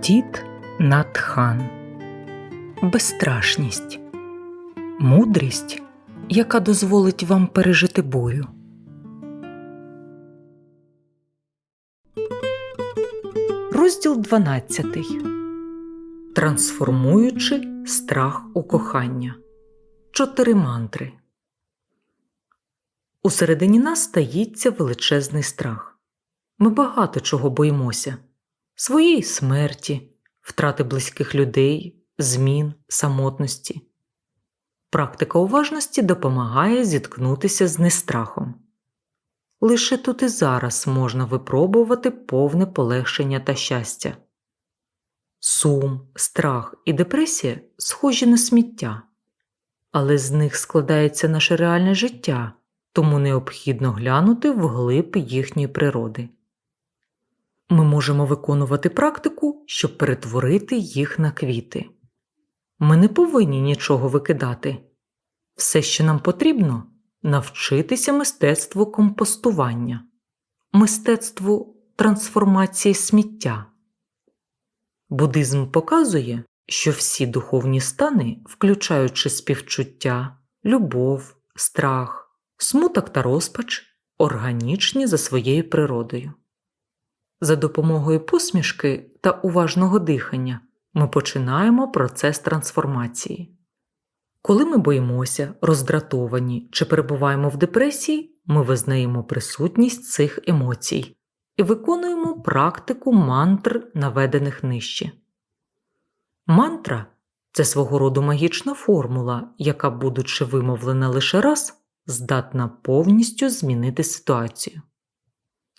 Тіт Натхан Безстрашність Мудрість, яка дозволить вам пережити бурю. Розділ 12. Трансформуючи страх у кохання. Чотири мантри. Усередині нас стається величезний страх. Ми багато чого боїмося своєї смерті, втрати близьких людей, змін, самотності. Практика уважності допомагає зіткнутися з нестрахом. Лише тут і зараз можна випробувати повне полегшення та щастя. Сум, страх і депресія схожі на сміття, але з них складається наше реальне життя, тому необхідно глянути вглиб їхньої природи. Ми можемо виконувати практику, щоб перетворити їх на квіти. Ми не повинні нічого викидати. Все, що нам потрібно, навчитися мистецтву компостування, мистецтву трансформації сміття. Буддизм показує, що всі духовні стани, включаючи співчуття, любов, страх, смуток та розпач, органічні за своєю природою. За допомогою посмішки та уважного дихання ми починаємо процес трансформації. Коли ми боїмося, роздратовані чи перебуваємо в депресії, ми визнаємо присутність цих емоцій і виконуємо практику мантр, наведених нижче. Мантра це свого роду магічна формула, яка, будучи вимовлена лише раз, здатна повністю змінити ситуацію.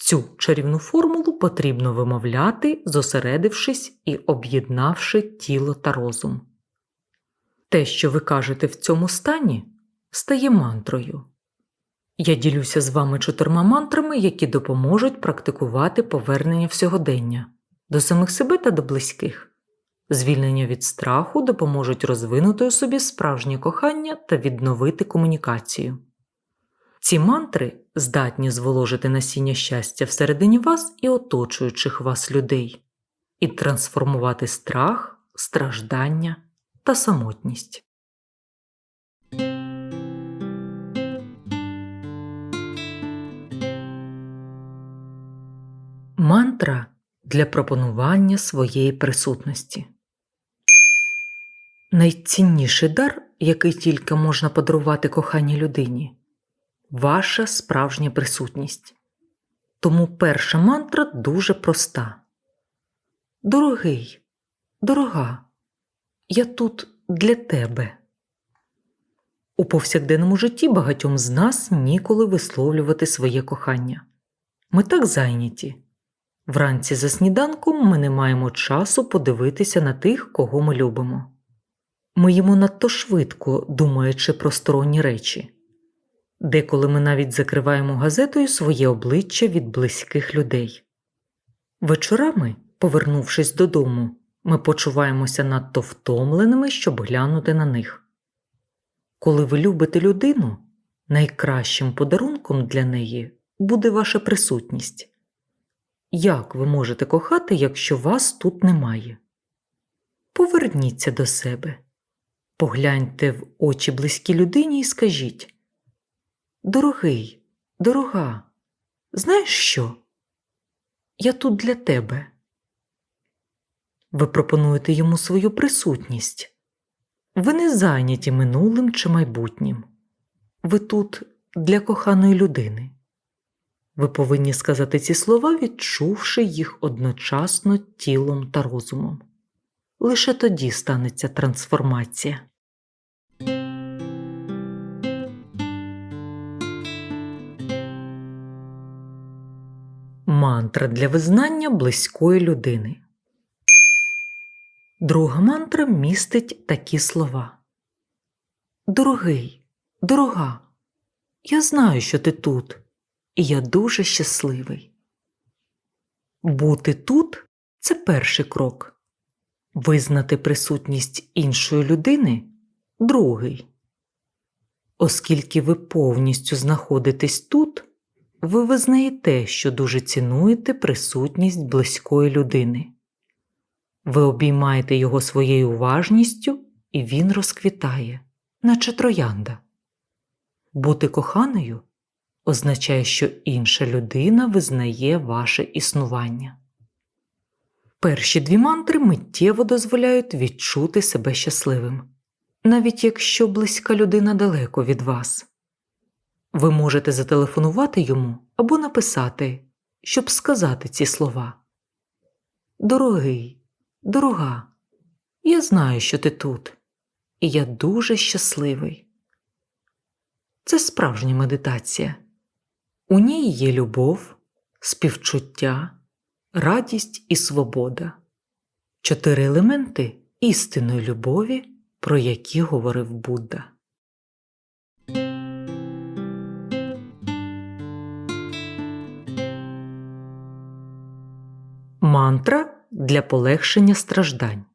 Цю чарівну формулу потрібно вимовляти, зосередившись і об'єднавши тіло та розум. Те, що ви кажете в цьому стані, стає мантрою. Я ділюся з вами чотирма мантрами, які допоможуть практикувати повернення в сьогодення до самих себе та до близьких. Звільнення від страху допоможуть розвинути у собі справжнє кохання та відновити комунікацію. Ці мантри здатні зволожити насіння щастя всередині вас і оточуючих вас людей, і трансформувати страх, страждання та самотність. Мантра для пропонування своєї присутності. Найцінніший дар, який тільки можна подарувати коханій людині ваша справжня присутність. Тому перша мантра дуже проста. Дорогий, дорога, я тут для тебе. У повсякденному житті багатьом з нас ніколи висловлювати своє кохання. Ми так зайняті. Вранці за сніданком ми не маємо часу подивитися на тих, кого ми любимо. Ми їмо надто швидко, думаючи про сторонні речі. Деколи ми навіть закриваємо газетою своє обличчя від близьких людей. Вечорами, повернувшись додому, ми почуваємося надто втомленими, щоб глянути на них. Коли ви любите людину, найкращим подарунком для неї буде ваша присутність. Як ви можете кохати, якщо вас тут немає? Поверніться до себе, погляньте в очі близькій людині і скажіть Дорогий, дорога, знаєш що? Я тут для тебе. Ви пропонуєте йому свою присутність. Ви не зайняті минулим чи майбутнім. Ви тут для коханої людини. Ви повинні сказати ці слова, відчувши їх одночасно тілом та розумом. Лише тоді станеться трансформація. Мантра для визнання близької людини. Друга мантра містить такі слова. Дорогий, дорога, я знаю, що ти тут, і я дуже щасливий. Бути тут це перший крок. Визнати присутність іншої людини другий. Оскільки ви повністю знаходитесь тут ви визнаєте, що дуже цінуєте присутність близької людини. Ви обіймаєте його своєю уважністю, і він розквітає, наче троянда. Бути коханою означає, що інша людина визнає ваше існування. Перші дві мантри миттєво дозволяють відчути себе щасливим, навіть якщо близька людина далеко від вас. Ви можете зателефонувати йому або написати, щоб сказати ці слова. Дорогий, дорога, я знаю, що ти тут, і я дуже щасливий. Це справжня медитація. У ній є любов, співчуття, радість і свобода чотири елементи істинної любові, про які говорив Будда. Мантра для полегшення страждань.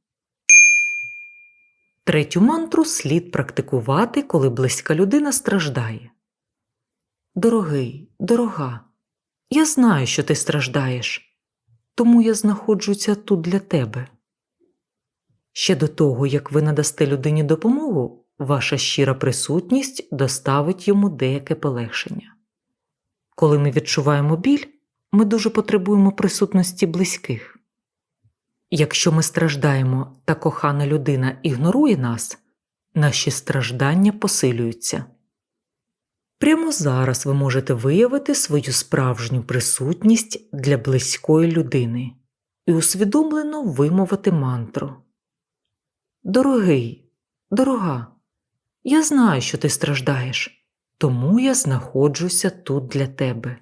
Третю мантру слід практикувати, коли близька людина страждає. Дорогий, дорога, я знаю, що ти страждаєш, тому я знаходжуся тут для тебе. Ще до того, як ви надасте людині допомогу, ваша щира присутність доставить йому деяке полегшення. Коли ми відчуваємо біль, ми дуже потребуємо присутності близьких. Якщо ми страждаємо та кохана людина ігнорує нас, наші страждання посилюються. Прямо зараз ви можете виявити свою справжню присутність для близької людини і усвідомлено вимовити мантру. Дорогий, дорога, я знаю, що ти страждаєш, тому я знаходжуся тут для тебе.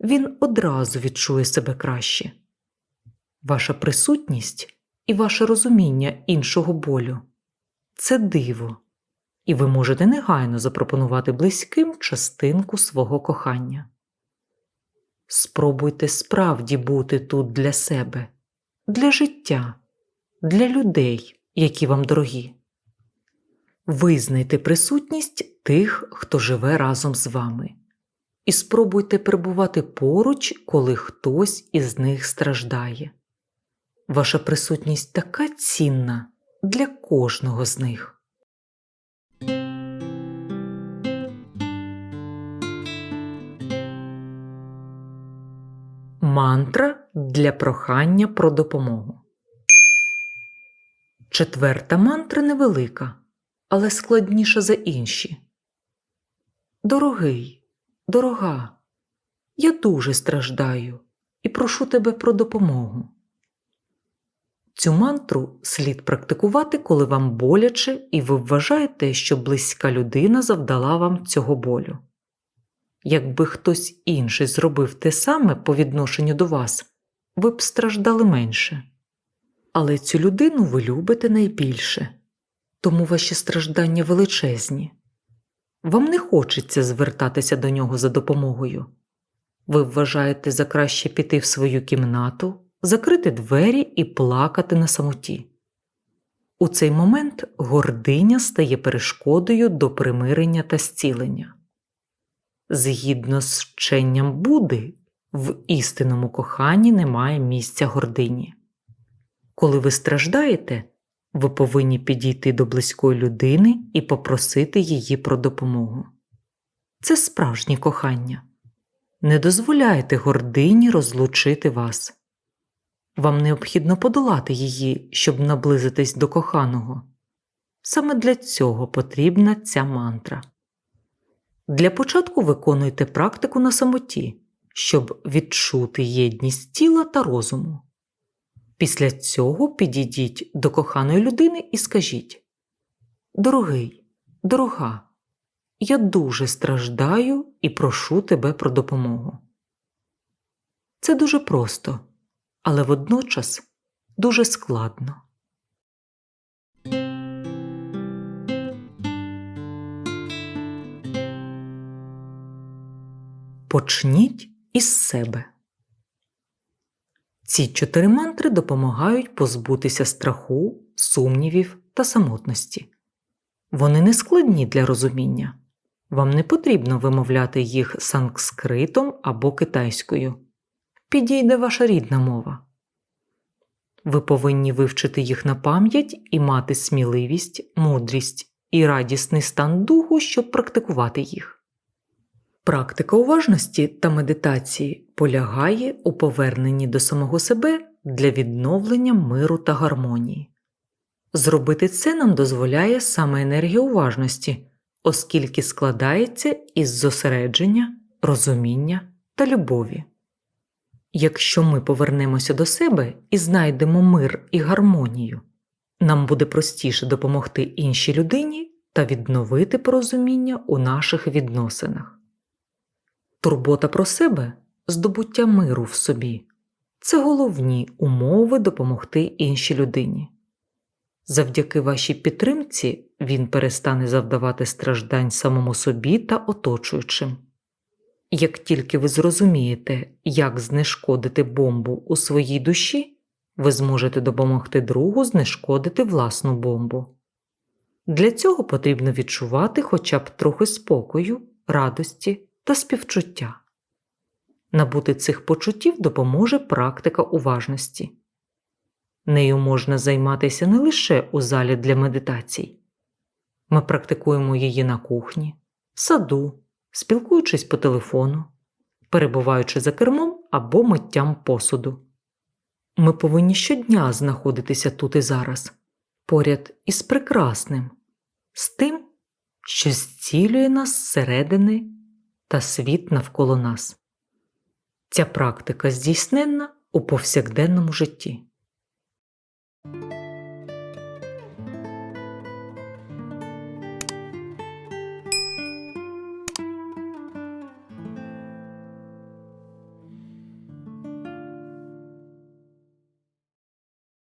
Він одразу відчує себе краще. Ваша присутність і ваше розуміння іншого болю це диво, і ви можете негайно запропонувати близьким частинку свого кохання. Спробуйте справді бути тут для себе, для життя, для людей, які вам дорогі. Визнайте присутність тих, хто живе разом з вами, і спробуйте перебувати поруч, коли хтось із них страждає. Ваша присутність така цінна для кожного з них. Мантра для прохання про допомогу. Четверта мантра невелика, але складніша за інші. Дорогий, дорога, я дуже страждаю і прошу тебе про допомогу. Цю мантру слід практикувати, коли вам боляче і ви вважаєте, що близька людина завдала вам цього болю. Якби хтось інший зробив те саме по відношенню до вас, ви б страждали менше. Але цю людину ви любите найбільше, тому ваші страждання величезні. Вам не хочеться звертатися до нього за допомогою. Ви вважаєте за краще піти в свою кімнату, закрити двері і плакати на самоті. У цей момент гординя стає перешкодою до примирення та зцілення. Згідно з вченням Буди, в істинному коханні немає місця гордині. Коли ви страждаєте, ви повинні підійти до близької людини і попросити її про допомогу. Це справжнє кохання. Не дозволяйте гордині розлучити вас. Вам необхідно подолати її, щоб наблизитись до коханого. Саме для цього потрібна ця мантра. Для початку виконуйте практику на самоті, щоб відчути єдність тіла та розуму. Після цього підійдіть до коханої людини і скажіть Дорогий, дорога, я дуже страждаю і прошу тебе про допомогу. Це дуже просто, але водночас дуже складно. Почніть із себе. Ці чотири мантри допомагають позбутися страху, сумнівів та самотності. Вони не складні для розуміння. Вам не потрібно вимовляти їх санскритом або китайською. Підійде ваша рідна мова. Ви повинні вивчити їх на пам'ять і мати сміливість, мудрість і радісний стан духу, щоб практикувати їх. Практика уважності та медитації полягає у поверненні до самого себе для відновлення миру та гармонії. Зробити це нам дозволяє саме енергія уважності, оскільки складається із зосередження, розуміння та любові. Якщо ми повернемося до себе і знайдемо мир і гармонію, нам буде простіше допомогти іншій людині та відновити порозуміння у наших відносинах. Турбота про себе, здобуття миру в собі це головні умови допомогти іншій людині. Завдяки вашій підтримці він перестане завдавати страждань самому собі та оточуючим. Як тільки ви зрозумієте, як знешкодити бомбу у своїй душі, ви зможете допомогти другу знешкодити власну бомбу. Для цього потрібно відчувати хоча б трохи спокою, радості та співчуття. Набути цих почуттів допоможе практика уважності. Нею можна займатися не лише у залі для медитацій. Ми практикуємо її на кухні, в саду, спілкуючись по телефону, перебуваючи за кермом або миттям посуду. Ми повинні щодня знаходитися тут і зараз, поряд із прекрасним, з тим, що зцілює нас зсередини та світ навколо нас. Ця практика здійсненна у повсякденному житті.